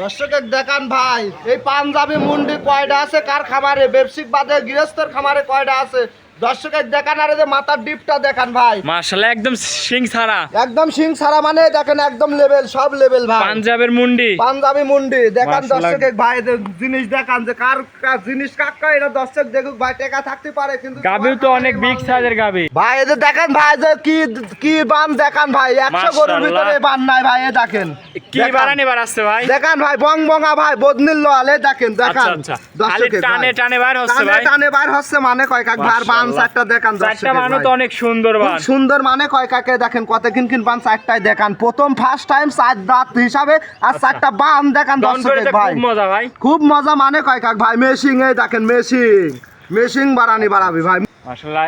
দর্শকের দেখান ভাই, এই পাঞ্জাবি মুন্ডি কয়টা আছে, কার খামারে? ব্যবসিক বাদে গৃহস্থের খামারে কয়টা আছে? দর্শকের দেখান আর যে মাথার ডিপটা দেখান ভাই। মার্শাল্লাহ একদম সিং ছাড়া। একদম সিং সারা মানে দেখেন একদম লেভেল সব লেভেল ভাই। পাঞ্জাবের মুন্ডি। পাঞ্জাবি মুন্ডি। দেখান দর্শকের ভাই জিনিস দেখান যে কার কার জিনিস কাকা এটা দর্শক দেখুক ভাই টেকা থাকতে পারে কিন্তু গাবিও তো অনেক বিগ সাইজের গাবি ভাই এদের দেখেন ভাই যে কি কি বান দেখান ভাই একশো গরুর ভিতরে বান নাই ভাই এ দেখেন। কি। বাড়ানি বার আসছে ভাই? দেখান ভাই বং বঙ্গা ভাই বদনিল লোয়ালে দেখেন আচ্ছা দেখান আচ্ছা দর্শকের টানে টানে বার হচ্ছে ভাই। টানে বার হচ্ছে মানে কয় কাক ভাই আর বান মাশাআল্লাহ। চারটা দেখান চারটা দর্শকের তো অনেক সুন্দর খুব বান। সুন্দর মানে কয় কাকে দেখেন? কত কিন কিন বান চারটায় দেখান। প্রথম ফার্স্ট টাইম চার দাঁত হিসাবে আর চারটা বান দেখান ডন করে দর্শকের তো ভাই। খুব মজা ভাই। খুব মজা মানে কয় কাক ভাই? মেশিং এই দেখেন মেশিং মেশিং বাড়ানি বাড়াবি ভাই।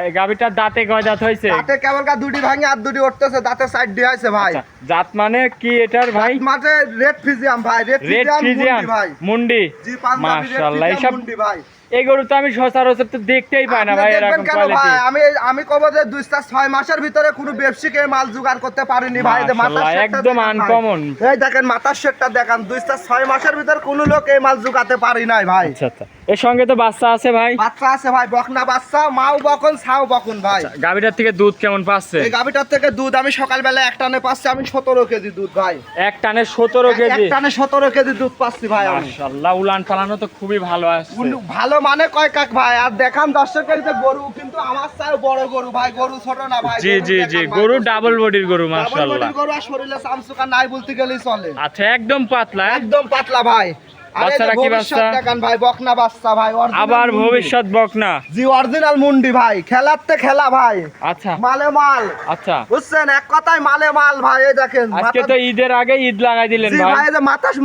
এই গাবিটার দাঁতে কয় দাঁত হয়েছে? দাঁতে কেবল কা দুটি ভাঙে আর দুটি উঠতেছে দাঁতে সাইড দিয়ে আছে ভাই। আচ্ছা, জাত মানে কি এটার ভাই? মাঠে রেড ফিজিয়াম ভাই রেড রেড ফিজিয়াম মুন্ডি ভাই। মুন্ডি। জি পাঞ্জাবি রেড ফিজিয়াম মুন্ডি ভাই। এই গরু তো আমি সচরাচর তো দেখতেই পাই না ভাই এরকম কোয়ালিটি ভাই? আমি আমি কব যে দুই চার ছয় মাসের ভিতরে কোনো ব্যবসায়িক এই মাল জোগাড় করতে পারিনি ভাই যে মাশাআল্লাহ, একদম uncommon। এই দেখেন মাথার শেডটা দেখান দুই চার ছয় মাসের ভিতর কোনো লোক এই মাল জোগাতে পারি নাই ভাই। আচ্ছা আচ্ছা। এর সঙ্গে তো বাচ্চা আছে ভাই? বাচ্চা আছে ভাই বকনা বাচ্চা মাও বকন ছাও বকন ভাই। গাবিটার থেকে দুধ কেমন পাচ্ছে? এই গাভিটার থেকে দুধ আমি সকালবেলা এক টানে পাচ্ছি আমি সতেরো কেজি দুধ ভাই। এক টানে সতেরো কেজি? এক টানে সতেরো কেজি দুধ পাচ্ছি ভাই আমি। মাশাল্লাহ উলান পালানো তো খুবই ভালো কিন্তু ভালো মানে কয় কাক ভাই? আর দেখান দর্শকের যে গরু কিন্তু আমার স্যার বড় গরু ভাই গরু ছোট না ভাই জি জি জি গরু ডাবল বডির গরু ডাবল মাশাল্লাহ বডির গরু আর শরীরে চামচুকা নাই বলতে গেলেই চলে। আচ্ছা একদম পাতলা হ্যাঁ? একদম পাতলা ভাই। বাচ্চারা কি ভবিষ্যৎ বাচ্চা? দেখান ভাই বকনা বাচ্চা ভাই আবার ভবিষ্যৎ বকনা। জি অরিজিনাল মুন্ডি ভাই খেলাতে খেলা ভাই। আচ্ছা। মালে মাল। আচ্ছা। বুঝছেন? এক কথায় মালে মাল ভাই এই দেখেন আজকে তো ঈদের আগে ঈদ লাগাই দিলেন ভাই। ভাই যে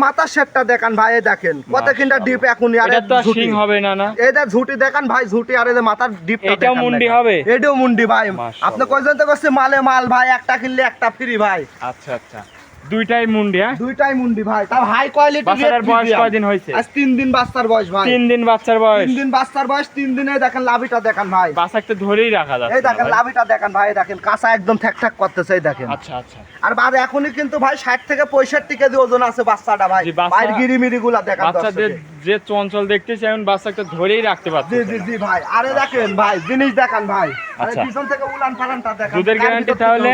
মাথা দেখান ভাই এই দেখেন। কত কিনটা ডিপ এখনই আর এটা তো। হবে না না? এই যে ঝুটি দেখান ভাই ঝুটি আর এই যে মাথার ডিপটা মুন্ডি হবে? এটাও মুন্ডি ভাই। আপনি কইছেন তো করছে মালে মাল ভাই একটা কিনলে একটা ফ্রি ভাই। আচ্ছা আচ্ছা। দুইটাই মুন্ডি হ্যাঁ? দুইটাই মুন্ডি ভাই। তাও হাই কোয়ালিটি বাচ্চার বয়স কয়দিন হয়েছে? আজ তিন দিন বাচ্চার বয়স ভাই। তিন দিন বাচ্চার বয়স। তিন দিন বাচ্চার বয়স তিন দিনে দেখেন লাভিটা দেখেন ভাই। ধরেই রাখা যাচ্ছে এই দেখেন লাভিটা দেখেন ভাই দেখেন কাঁচা একদম ঠ্যাক করতেছে দেখেন। আচ্ছা আচ্ছা। আর বাদ এখনই কিন্তু ভাই ষাট থেকে পঁয়ষট্টি কেজি ওজন আছে বাচ্চাটা ভাই। বাইর গিরিমিরি গুলা দেখেন বাচ্চাদের। যে চঞ্চল দেখতেছি এখন বাচ্চাকে ধরেই রাখতে পারছে জি জি জি ভাই। আরে দেখেন ভাই জিনিস দেখান ভাই। আচ্ছা। পিছন থেকে উলান পালানটা দেখান। দুধের গ্যারান্টি তাহলে?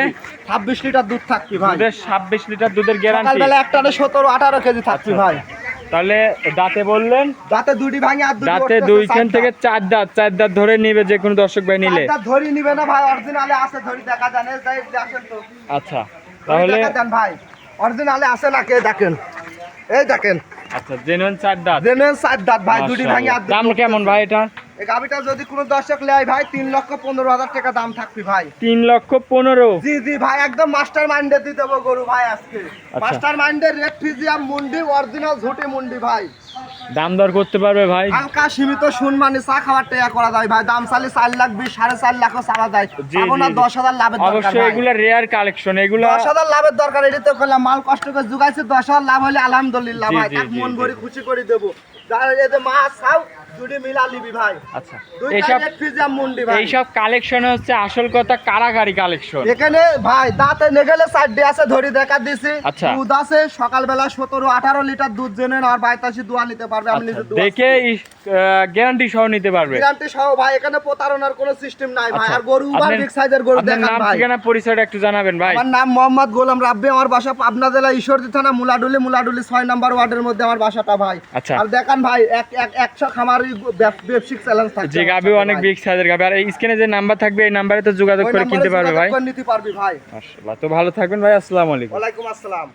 ছাব্বিশ লিটার দুধ থাকবি ভাই। দুধের ছাব্বিশ লিটার দুধের গ্যারান্টি সকালবেলা একটানে সতেরো আঠারো কেজি থাকবি আচ্ছা, ভাই। তাহলে দাঁতে বললেন? দাঁতে দুটি ভাঙে আর দুটি দাঁতে দুইখান থেকে চার দাঁত চার দাঁত ধরে নিবে যে কোনো দর্শক ভাই নিলে। চারটা ধরি নিবে না ভাই অরিজিনালে আছে ধরি দেখা যাই দেখেন তো। আচ্ছা তাহলে ভাই। অরিজিনালে আছে না কে দেখেন? এই দেখেন আচ্ছা জেনুইন চার দাঁত। জেনুইন চার দাঁত ভাই দুটি ভাঙি আর দাম কেমন ভাই এটা? এই গাবিটা যদি কোনো দর্শক লেয় ভাই তিন লক্ষ পনেরো হাজার টাকা দাম থাকবি ভাই। তিন লক্ষ পনেরো। জি জি ভাই একদম মাস্টার মাইন্ডে দিয়ে দেবো গরু ভাই আজকে। মাস্টার মাইন্ডের রেড ফিজিয়াম মুন্ডি অরিজিনাল ঝুটি মুন্ডি ভাই। দাম দর করতে পারবে ভাই? হালকা সীমিত শুন মানে চা খাবার টাকা করা যায় ভাই। দাম চালে চার লাখ বিশ সাড়ে চার লাখও চালা যায়। জি। দশ হাজার লাভের দরকার অবশ্যই এগুলো রেয়ার কালেকশন এগুলো দশ হাজার লাভের দরকার এটা তো করলাম। মাল কষ্ট করে জোগাইছে দশ হাজার লাভ হলে আলহামদুলিল্লাহ ভাই। মন ভরে খুশি করে দেবো। যার মাছ চাও দুটি মিলা লিবি ভাই। আচ্ছা। এইসব মুন্ডি ভাই। এইসব কালেকশন হচ্ছে আসল কথা কারাগারি কালেকশন এখানে ভাই দাঁতে নেগেলে চারটে আছে ধরি দেখা দিছি। আচ্ছা। দুধ আছে সকালবেলা সতেরো আঠারো লিটার দুধ জেনে আর বাইতাসি দোয়া নিতে পারবে আমি নিজে আচ্ছা, দেখে গ্যারান্টি সহ নিতে পারবে। গ্যারান্টি সহ ভাই এখানে প্রতারণার কোনো সিস্টেম নাই ভাই। আর গরু উবার বিগ সাইজের গরু আপনার দেখান নাম ঠিকানা পরিচয়টা একটু জানাবেন ভাই। আমার নাম মোহাম্মদ গোলাম রাব্বি আমার বাসা পাবনা জেলা ঈশ্বরদী থানা মুলাডুলি মুলাডুলি ছয় নম্বর ওয়ার্ডের মধ্যে আমার বাসাটা ভাই। আর দেখান ভাই এক এক একশো খামারি ব্যবসায়িক চ্যালেঞ্জ থাকছে যে অনেক। বিগ সাইজের গাবি আর স্ক্রিনে যে নাম্বার থাকবে এই নাম্বারে তো যোগাযোগ করে কিনতে পারবে ভাই। নিতে পারবি ভাই। মাশাআল্লাহ। তো ভালো থাকবেন ভাই আসসালামু আলাইকুম। আসসালাম।